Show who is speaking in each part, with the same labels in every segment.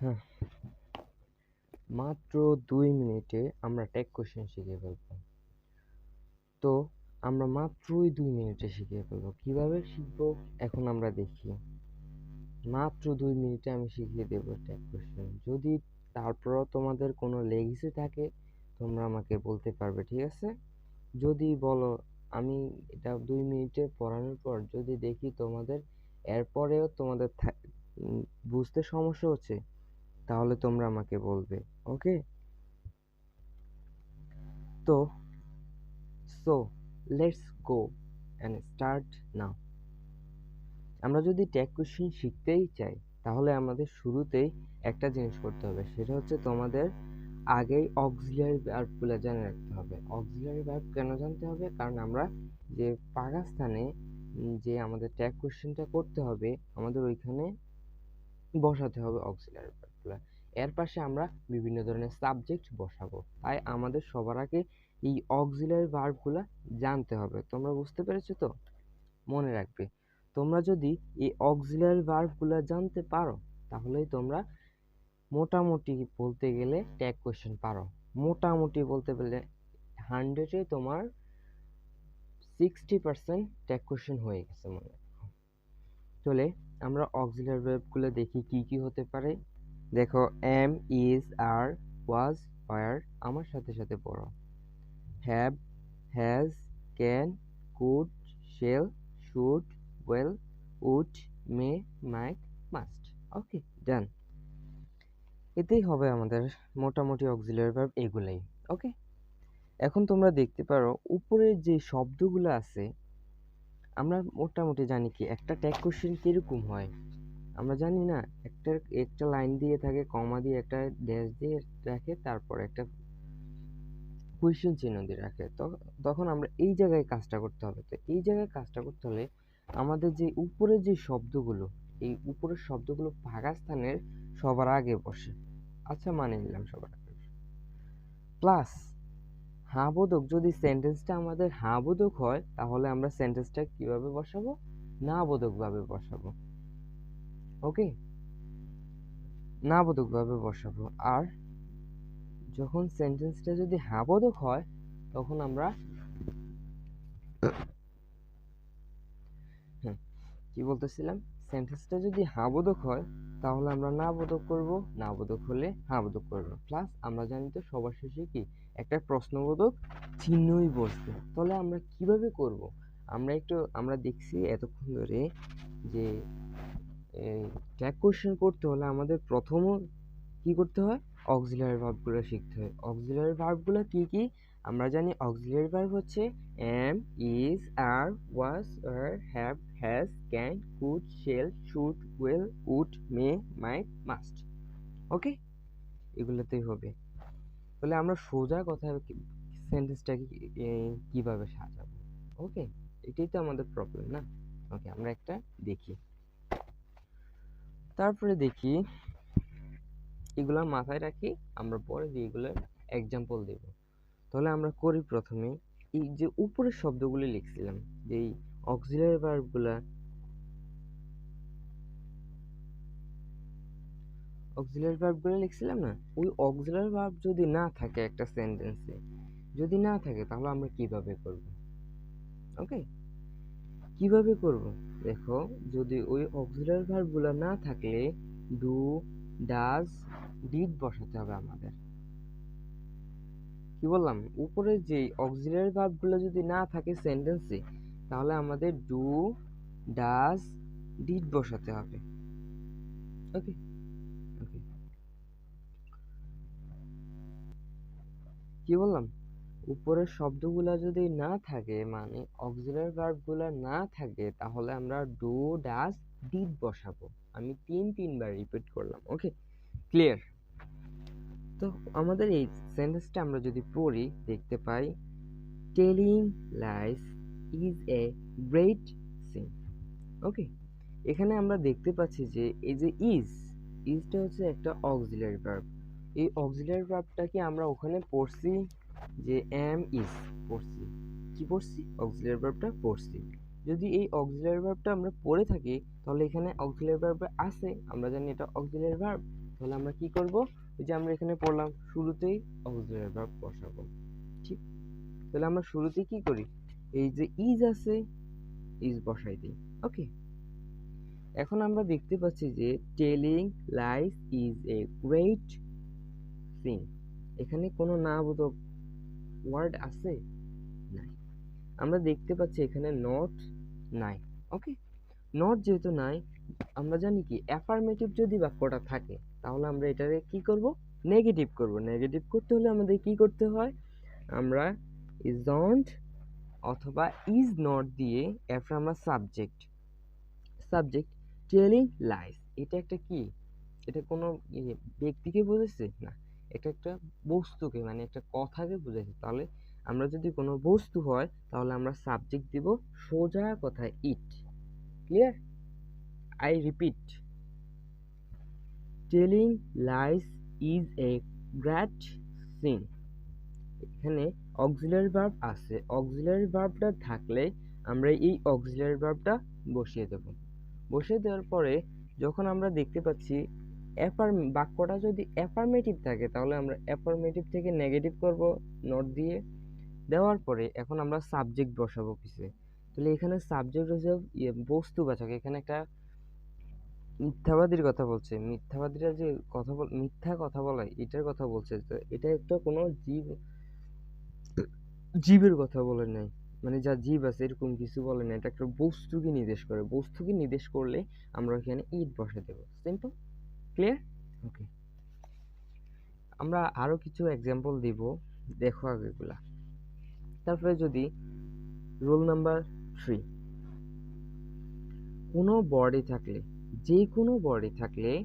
Speaker 1: হ্যাঁ। মাত্র দুই মিনিটে আমরা টেক কোশ্চেন শিখে ফেলব। তো আমরা মাত্রই দুই মিনিটে শিখে ফেলব। কীভাবে শিখব? এখন আমরা দেখি। মাত্র দুই মিনিটে আমি শিখিয়ে দেবো টেক কোশ্চেন যদি তারপরও তোমাদের কোনো লেগেছে থাকে, তোমরা আমাকে বলতে পারবে, ঠিক আছে? যদি বলো, আমি এটা দুই মিনিটে পড়ানোর পর যদি দেখি তোমাদের, এরপরেও তোমাদের বুঝতে সমস্যা হচ্ছে তাহলে তোমরা আমাকে বলবে, ওকে? তো so let's go and start now আমরা যদি ট্যাগ কোশ্চেন শিখতেই চাই, তাহলে আমাদের শুরুতেই একটা জিনিস করতে হবে, সেটা হচ্ছে তোমাদের আগেই অক্সিলারি ভার্বগুলো জেনে রাখতে হবে। অক্সিলারি ভার্ব কেন জানতে হবে? কারণ আমরা যে পাকিস্তানে যে আমাদের ট্যাগ কোশ্চেনটা করতে হবে, আমাদের ওইখানে বসাতে হবে অক্সিলারি এর পাশে আমরা বিভিন্ন ধরনের সাবজেক্ট বসাবো। তাই আমাদের সবার আগে এই অক্সিলারি ভার্বগুলো জানতে হবে। তোমরা বুঝতে পেরেছ তো? মনে রাখবে। তোমরা যদি এই অক্সিলারি ভার্বগুলো জানতে পারো, তাহলেই তোমরা মোটামুটি বলতে গেলে ট্যাগ কোয়েশ্চেন পারো। মোটামুটি বলতে গেলে হান্ড্রেডে তোমার সিক্সটি পার্সেন্ট ট্যাগ কোয়েশ্চেন হয়ে গেছে মনে চলে আমরা অক্সিলারি ভার্বগুলো দেখি কি কি হতে পারে। দেখো am is are was were আমার সাথে সাথে পড়ো have has can could shall should will would may might must okay done এতেই হবে আমাদের মোটামুটি অক্সিলারি ভার্ব এগুলাই। ওকে এখন তোমরা দেখতে পারো, উপরের যে শব্দগুলো আছে, আমরা মোটামুটি জানি কি, একটা ট্যাগ কোশ্চেন কীরকম হয়? আমরা জানি না, একটা একটা লাইন দিয়ে থাকে কমা দিয়ে একটা ড্যাশ দিয়ে রাখে, তারপর একটা কোয়েশ্চেন চিহ্ন দিয়ে রাখে। তখন আমরা এই জায়গায় কাজটা করতে হবে। তো এই জায়গায় কাজটা করতে হলে আমাদের যে উপরের যে শব্দগুলো, এই উপরের শব্দগুলো ভাগা স্থানের সবার আগে বসে। আচ্ছা মানে নিলাম সবার আগে। প্লাস হাবোধক যদি সেন্টেন্সটা আমাদের হাবোধক হয়, তাহলে আমরা সেন্টেন্সটা কীভাবে বসাবো? না বোধকভাবে বসাবো। ওকে? না বোধকভাবে বসাবো। আর যখন সেন্টেন্সটা যদি হাবোধক হয়, তখন আমরা কি বলতেছিলাম? সেন্টেন্সটা যদি হাবোধক হয়, তাহলে আমরা না বোধক করব। না বোধক হলে হা বোধক করব। প্লাস আমরা জানি তো সবার শেষে কি? একটা প্রশ্নবোধক চিহ্নই বসবে। তাহলে আমরা কীভাবে করব? আমরা একটু, আমরা দেখছি এতক্ষণ ধরে যে ট্যাগ কোশ্চেন করতে হলে আমাদের প্রথম কি করতে হয়? অক্সিলারি ভার্বগুলো শিখতে হয়। অক্সিলারি ভার্বগুলো কি কি? আমরা জানি অক্সিলারি ভার্ব হচ্ছে am is are was R have has can could shall should will would may might must okay এগুলোতেই হবে। তাহলে আমরা সোজা কথা সেন্টেন্সটাকে কীভাবে সাজাবো? ওকে এটাই তো আমাদের প্রবলেম না? ওকে আমরা একটা দেখি। তারপরে দেখি এগুলো মাথায় রাখি, আমরা পরে দিয়ে এগুলো এক্সাম্পল দেব। তাহলে আমরা করি প্রথমে, এই যে উপরের শব্দগুলি লিখছিলাম, যে এই অক্সিলারি ভার্বগুলা অক্সিলারি ভার্বগুলো লিখছিলাম না? ওই অক্সিলারি ভার্ব যদি না থাকে একটা সেন্টেন্সে যদি না থাকে তাহলে আমরা কীভাবে করব? ওকে কীভাবে করব? দেখো, যদি ওই অক্সিলারি ভার্বগুলো না থাকলে ডু, ডাজ, ডিড বসাতে হবে আমাদের। কি বললাম? উপরে যে অক্সিলারি ভার্বগুলো যদি না থাকে সেন্টেন্সে, তাহলে আমাদের ডু, ডাজ, ডিড বসাতে হবে। ওকে? ওকে। কি বললাম? উপরের শব্দগুলো যদি না থাকে মানে অক্সিলারি ভার্বগুলো না থাকে, তাহলে আমরা ডু ডাজ ডিড বসাবো। আমি তিন, তিনবার রিপিট করলাম ওকে ক্লিয়ার তো আমাদের এই সেন্টেন্সটা আমরা যদি পড়ি, দেখতে পাই telling lies is a great sin okay এখানে আমরা দেখতে পাচ্ছি যে, এই যে ইজ ইজটা হচ্ছে একটা অক্সিলারি ভার্ব এই অক্সিলারি ভার্বটাকে আমরা ওখানে পড়ছি? যে এম ইজ পড়ছি। কি পড়ছি? অক্সিলারি ভার্বটা পড়ছি। যদি এই অক্সিলারি ভার্বটা আমরা পড়ে থাকি, তাহলে এখানে অক্সিলারি ভার্ব আছে, আমরা জানি এটা অক্সিলারি ভার্ব তাহলে আমরা কি করব? ওই যে আমরা এখানে পড়লাম, শুরুতেই অক্সিলারি ভার্ব বসাবো। ঠিক? তাহলে আমরা শুরুতেই কি করি? এই যে ইজ আছে ইজ বসাই দিই। ওকে এখন আমরা দেখতে পাচ্ছি যে telling lies is a great thing এখানে কোনো না বোধক ওয়ার্ড আছে? নাই। আমরা দেখতে পাচ্ছি এখানে নট নাই ওকে নট যেহেতু নাই, আমরা জানি কি অ্যাফার্মেটিভ যদি বাক্যটা থাকে, তাহলে আমরা এটারে কি করব? নেগেটিভ করব। নেগেটিভ করতে হলে আমাদের কি করতে হয়? আমরা ইজ ইজন্ট অথবা ইজ নট দিয়ে এরপর আমরা সাবজেক্ট সাবজেক্ট টেলিং লাইস এটা একটা কি? এটা কোনো ইয়ে ব্যক্তিকে বোঝাচ্ছে না। এটা একটা বস্তুকে মানে একটা কথাকে বোঝাচ্ছে তাহলে আমরা যদি কোনো বস্তু হয়, তাহলে আমরা সাবজেক্ট দিব সোজা কথায় it clear I repeat telling lies is a great sin এখানে অক্সিলারি ভার্ব আছে। অক্সিলারি ভার্বটা থাকলে আমরা এই অক্সিলারি ভার্বটা বসিয়ে দেব। বসিয়ে দেওয়ার পরে যখন আমরা দেখতে পাচ্ছি অ্যাফার বাক্যটা যদি অ্যাফার্মেটিভ থাকে, তাহলে আমরা অ্যাফার্মেটিভ থেকে নেগেটিভ করব নট দিয়ে। দেওয়ার পরে এখন আমরা সাবজেক্ট বসাবো পিছে তাহলে এখানে সাবজেক্ট হচ্ছে ইয়ে বস্তুবাচক এখানে একটা মিথ্যাবাদীর কথা বলছে। মিথ্যাবাদীরা যে কথা বল, মিথ্যা কথা বলে, এটার কথা বলছে। তো এটা একটা কোনো জীব, জীবের কথা বলে নাই। মানে যা জীব আছে, এরকম কিছু বলে না এটা একটা বস্তুকে নির্দেশ করে। বস্তুকে নির্দেশ করলে আমরা এখানে ইট বসে দেবো সিম্পল ক্লিয়ার ওকে আমরা আরও কিছু এক্সাম্পল দিব দেখো আগেগুলা। তারপরে যদি রোল নাম্বার থ্রি কোনো বডি থাকলে যে কোনো বডি থাকলে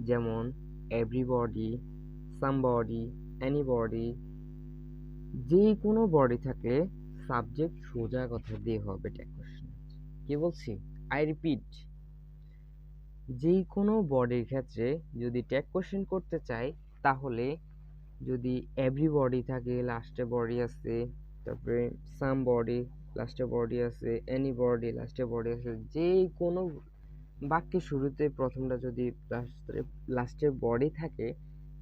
Speaker 1: যেমন এভরিবডি সামবডি এনিবডি যে কোনো বডি থাকলে সাবজেক্ট সোজা কথা দিয়ে হবে ট্যাগ কোশ্চেন কি বলছি? আই রিপিট যে কোনো বডির ক্ষেত্রে যদি ট্যাগ কোশ্চেন করতে চাই, তাহলে যদি এভরি বডি থাকে লাস্টে বডি আছে, তারপরে সাম বডি লাস্টে বডি আছে এনি বডি লাস্টে বডি আছে যে কোনো বাক্যের শুরুতে প্রথমটা যদি লাস্টে লাস্টে বডি থাকে,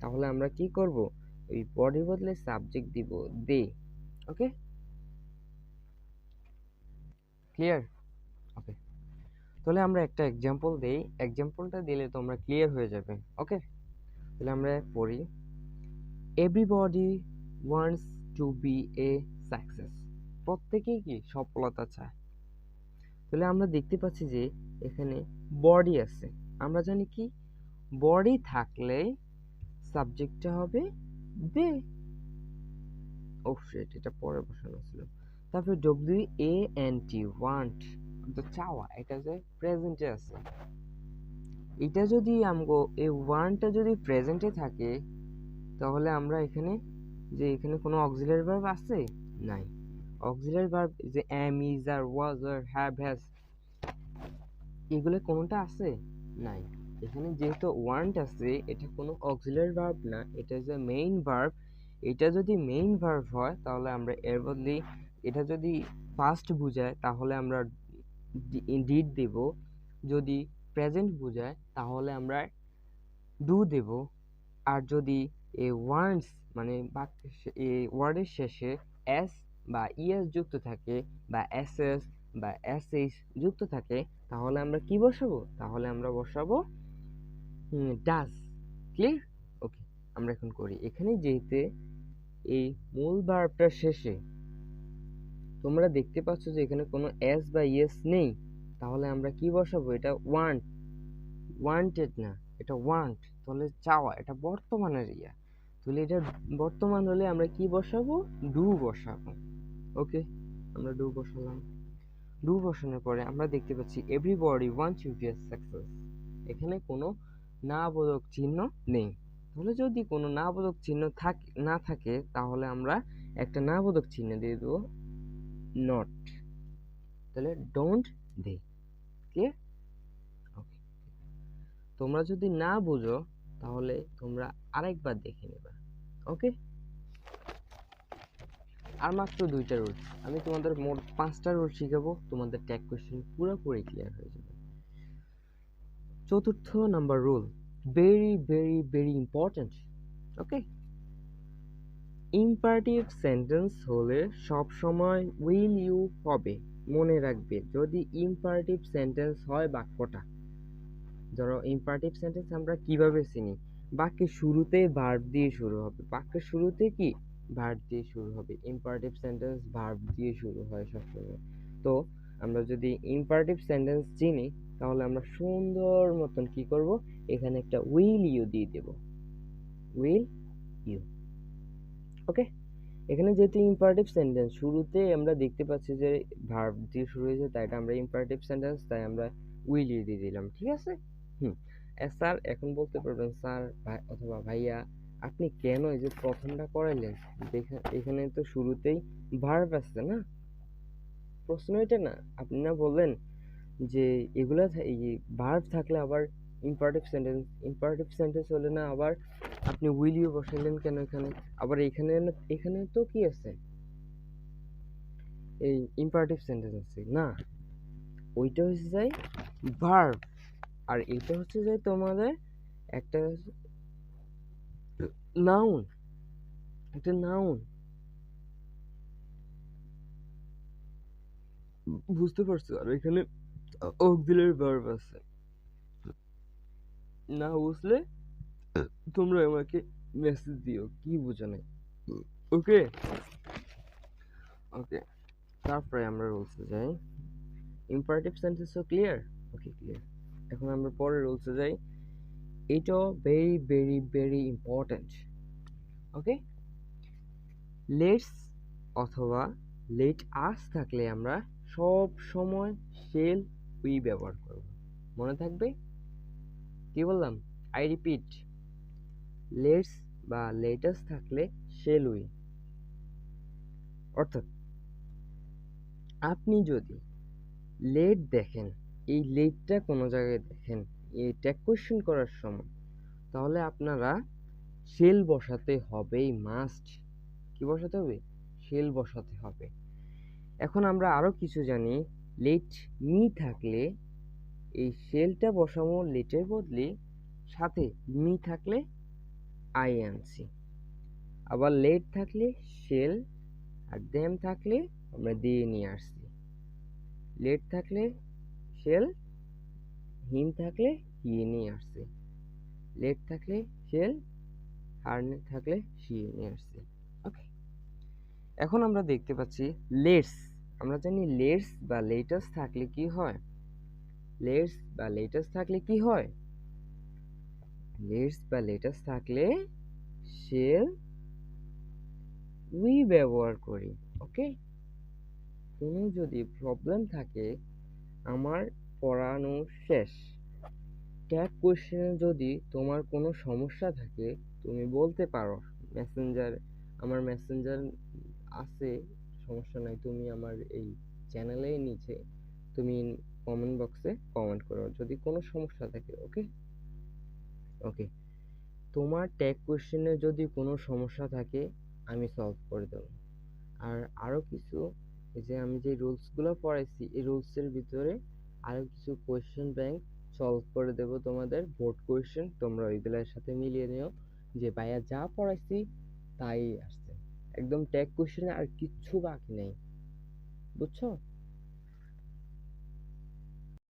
Speaker 1: তাহলে আমরা কি করব? ওই বডির বদলে সাবজেক্ট দিব দে ওকে ক্লিয়ার ওকে তাহলে আমরা একটা এক্সাম্পল দেই। এক্সাম্পলটা দিলে তোমরা ক্লিয়ার হয়ে যাবে ওকে তাহলে আমরা পড়ি। Everybody wants to be a success প্রত্যেকেই কি সফলতা চায়? তাহলে আমরা দেখতে পাচ্ছি যে এখানে বডি আছে। আমরা জানি কি? বডি থাকলে সাবজেক্টটা হবে দে ও শিট এটা পরে বসানো ছিল। তারপরে W A N T want তো চাওয়া এটা যে প্রেজেন্টে আছে এটা যদি আমগো, এই ওয়ানটা যদি প্রেজেন্টে থাকে, তাহলে আমরা এখানে, যে এখানে কোনো অক্সিলারি ভার্ব আছে? নাই। অক্সিলারি ভার্ব যে am is are was R have has এগুলো কোনোটা আছে? নাই। এখানে যেহেতু ওয়ান্ট আছে, এটা কোনো অক্সিলারি ভার্ব না, এটা যে মেইন ভার্ব এটা যদি মেইন ভার্ব হয়, তাহলে আমরা এর বদলে, এটা যদি ফার্স্ট বোঝায়, তাহলে আমরা ডিড দেব। যদি প্রেজেন্ট বোঝায়, তাহলে আমরা ডু দেব। আর যদি এ ওয়ান্টস মানে এই ওয়ার্ডের শেষে এস বা ইএস যুক্ত থাকে, বা এস এস বা এস এইচ যুক্ত থাকে, তাহলে আমরা কি বসাবো? তাহলে আমরা বসাবো ডাস ক্লিয়ার ওকে আমরা এখন করি। এখানে যেহেতু এই মূল ভার্বটার শেষে তোমরা দেখতে পাচ্ছ যে এখানে কোনো এস বা ইয়েস নেই, তাহলে আমরা কি বসাবো? এটা ওয়ান্ট ওয়ান্টেড না, এটা ওয়ান্ট, তাহলে চাওয়া, এটা বর্তমানের ইয়া। তাহলে এটা বর্তমান হলে আমরা কি বসাবো? ডু বসাবো। ওকে, আমরা ডু বসালাম। ডু বসানোর পরে আমরা দেখতে পাচ্ছি everybody want to be success এখানে কোনো না বোধক চিহ্ন নেই। তাহলে যদি কোনো না বোধক চিহ্ন থাকে, না থাকে, তাহলে আমরা একটা না বোধক চিহ্ন দিয়ে দেবো। নট তাহলে ডোন্ট দে ক্লিয়ার ওকে তোমরা যদি না বুঝো, তাহলে তোমরা আরেকবার দেখে নেবা। ওকে আর মাত্র দুইটা রুল আমি তোমাদের মোট পাঁচটা রুল শিখাবো, তোমাদের ট্যাগ কোশ্চেন পুরোপুরি ক্লিয়ার হয়ে যাবে। চতুর্থ number rule very very very important okay imperative sentence হলে সব সময় উইল ইউ হবে, মনে রাখবে। যদি ইম্পারেটিভ সেন্টেন্স হয় বাক্যটা। ধরো ইম্পারেটিভ সেন্টেন্স আমরা কীভাবে চিনি? বাক্যের শুরুতে ভার্ব দিয়ে শুরু হবে। বাক্যের শুরুতে কি? ভার্ব দিয়ে শুরু হবে। ইম্পারেটিভ সেন্টেন্স ভার্ব দিয়ে শুরু হয় সবসময়। তো আমরা যদি ইম্পারেটিভ সেন্টেন্স চিনি, তাহলে আমরা সুন্দর মতন কি করব? এখানে একটা উইল ইউ দিয়ে দেব। উইল ইউ ওকে এখানে যেহেতু ইম্পারেটিভ সেন্টেন্স শুরুতে আমরা দেখতে পাচ্ছি যে ভার্ব দিয়ে শুরু হয়েছে, তাই এটা আমরা ইম্পারেটিভ সেন্টেন্স তাই আমরা উইল দিয়ে দিলাম, ঠিক আছে? হুম। স্যার এখন বলতে পারবেন স্যার ভাই অথবা ভাইয়া, আপনি কেন এই যে প্রথমটা করাইলেন? এখানে তো শুরুতেই ভার্ব আছে না? প্রশ্ন এটা না? আপনি না বললেন যে এগুলা ভার্ব থাকলে আবার ইম্পারেটিভ সেন্টেন্স ইম্পারেটিভ সেন্টেন্স হলে না আবার আপনি উইল ইউ বসাইলেন কেন এখানে? আবার এখানে এখানে তো কি আছে? এই ইম্পারেটিভ সেন্টেন্স আছে, না? ওইটা হচ্ছে যাই ভার্ব আর এটা হচ্ছে যে তোমাদের একটা নাউন একটা নাউন বুঝতে পারছ? আর এখানে অক্সিলারি ভার্ব আছে। না বুঝলে তোমরা আমাকে মেসেজ দিও কি বুঝো নাই। ওকে ওকে তারপরে আমরা রুলসে যাই। ইম্পারেটিভ সেন্টেন্সও ক্লিয়ার ওকে ক্লিয়ার এখন আমরা পরে রুলসে যাই। এটাও very very very important okay let's অথবা লেট আস থাকলে আমরা সব সময় শেল উই ব্যবহার করব। মনে থাকবে? কি বললাম? আই রিপিট লেটস বা লেটাস থাকলে শেল উই অর্থাৎ, আপনি যদি লেট দেখেন, এই লেটটা কোনো জায়গায় দেখেন ট্যাগ কোয়েশ্চেন করার সময়, তাহলে আপনারা শেল বসাতে হবেই মাস্ট কি বসাতে হবে? শেল বসাতে হবে। এখন আমরা আরও কিছু জানি, লেট মি থাকলে, এই শেলটা বসাবো লেটের বদলে, সাথে মি থাকলে আই আনছি আবার লেট থাকলে শেল আর দেম থাকলে আমরা দিয়ে নিয়ে আসছি। লেট থাকলে শেল, হিম থাকলে হিয়ে নিয়ে আসছে। লেট থাকলে শেল, আর থাকলে শিয়ে নিয়ে আসছে। ওকে। এখন আমরা দেখতে পাচ্ছি লেটস। আমরা জানি লেটস বা লেটাস থাকলে কি হয়? লেটস বা লেটাস থাকলে কি হয়? লেটস বা লেটাস থাকলে শেল উই ব্যবহার করি ওকে কোনো যদি প্রবলেম থাকে, আমার পড়ানো শেষ। ট্যাগ কোশ্চেনে যদি তোমার কোনো সমস্যা থাকে, তুমি বলতে পারো মেসেঞ্জার আমার মেসেঞ্জার আছে, সমস্যা নাই, তুমি আমার এই চ্যানেলের নিচে, তুমি কমেন্ট বক্সে কমেন্ট করো, যদি কোনো সমস্যা থাকে ওকে ওকে তোমার ট্যাগ কোশ্চেনে যদি কোনো সমস্যা থাকে, আমি সলভ করে দেবো। আর আরও কিছু যে আমি যে রুলসগুলো পড়াইছি, এই রুলসের ভিতরে আরও কিছু কোয়েশ্চেন ব্যাংক সলভ করে দেবো তোমাদের। বোর্ড কোয়েশ্চেন তোমরা ওইগুলোর সাথে মিলিয়ে নিও। যে ভাইয়া যা পড়াইছি, তাই আসছে। একদম ট্যাগ কোয়েশ্চেনে আর কিচ্ছু বাকি নেই। বুঝছ?